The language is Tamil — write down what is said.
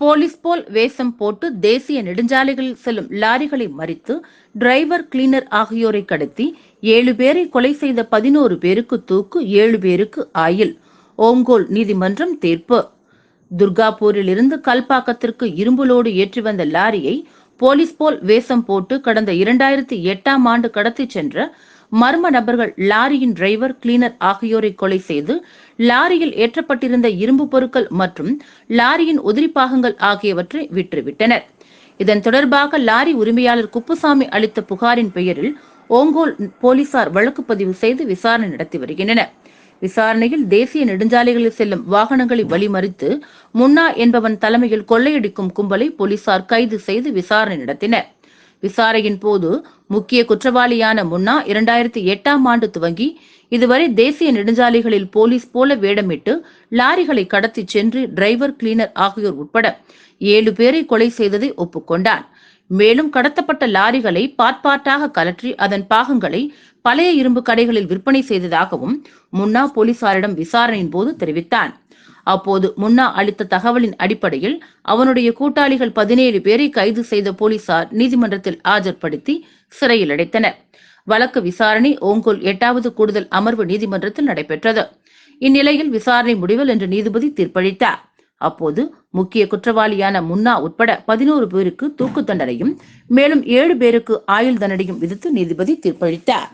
போலீஸ் போல் வேஷம் போட்டு தேசிய நெடுஞ்சாலைகளில் செல்லும் லாரிகளை மறித்து டிரைவர் கிளீனர் ஆகியோரை கடத்தி ஏழு பேரை கொலை செய்த பதினோரு பேருக்கு தூக்கு ஏழு பேருக்கு ஆயில் ஓங்கோல் நீதிமன்றம் தீர்ப்பு. துர்காபூரில் இருந்து கல்பாக்கத்திற்கு இரும்புலோடு ஏற்றி வந்த லாரியை போலீஸ் போல் வேஷம் போட்டு கடந்த இரண்டாயிரத்தி எட்டாம் ஆண்டு கடத்தி சென்ற மர்ம நபர்கள் லாரியின் டிரைவர் கிளீனர் ஆகியோரை கொலை செய்து லாரியில் ஏற்றப்பட்டிருந்த இரும்பு பொருட்கள் மற்றும் லாரியின் உதிரி பாகங்கள் ஆகியவற்றை விற்றுவிட்டனர். இதன் தொடர்பாக லாரி உரிமையாளர் குப்புசாமி அளித்த புகாரின் பெயரில் ஓங்கோல் போலீசார் வழக்கு பதிவு செய்து விசாரணை நடத்தி வருகின்றனர். விசாரணையில் தேசிய நெடுஞ்சாலைகளில் செல்லும் வாகனங்களை வழிமறித்து முன்னா என்பவன் தலைமையில் கொள்ளையடிக்கும் கும்பலை போலீசார் கைது செய்து விசாரணை நடத்தினர். விசாரணையின் போது முக்கிய குற்றவாளியான முன்னா இரண்டாயிரத்தி எட்டாம் ஆண்டு துவங்கி இதுவரை தேசிய நெடுஞ்சாலைகளில் போலீஸ் போல வேடமிட்டு லாரிகளை கடத்தி சென்று டிரைவர் கிளீனர் ஆகியோர் உட்பட ஏழு பேரை கொலை செய்ததை ஒப்புக்கொண்டான் மேலும் கடத்தப்பட்ட லாரிகளை பாட்பாட்டாக கலற்றி அதன் பாகங்களை பழைய இரும்பு கடைகளில் விற்பனை செய்ததாகவும் முன்னா போலீசாரிடம் விசாரணையின் போது தெரிவித்தான். அப்போது முன்னா அளித்த தகவலின் அடிப்படையில் அவனுடைய கூட்டாளிகள் பதினேழு பேரை கைது செய்த போலீசார் நீதிமன்றத்தில் ஆஜர்படுத்தி சிறையில் அடைத்தனர். வழக்கு விசாரணை ஓங்கோல் எட்டாவது கூடுதல் அமர்வு நீதிமன்றத்தில் நடைபெற்றது. இந்நிலையில் விசாரணை முடிவில் என்று நீதிபதி தீர்ப்பளித்தார். அப்போது முக்கிய குற்றவாளியான முன்னா உட்பட பதினோரு பேருக்கு தூக்கு தண்டனையும் மேலும் ஏழு பேருக்கு ஆயுள் தண்டனையும் விதித்து நீதிபதி தீர்ப்பளித்தார்.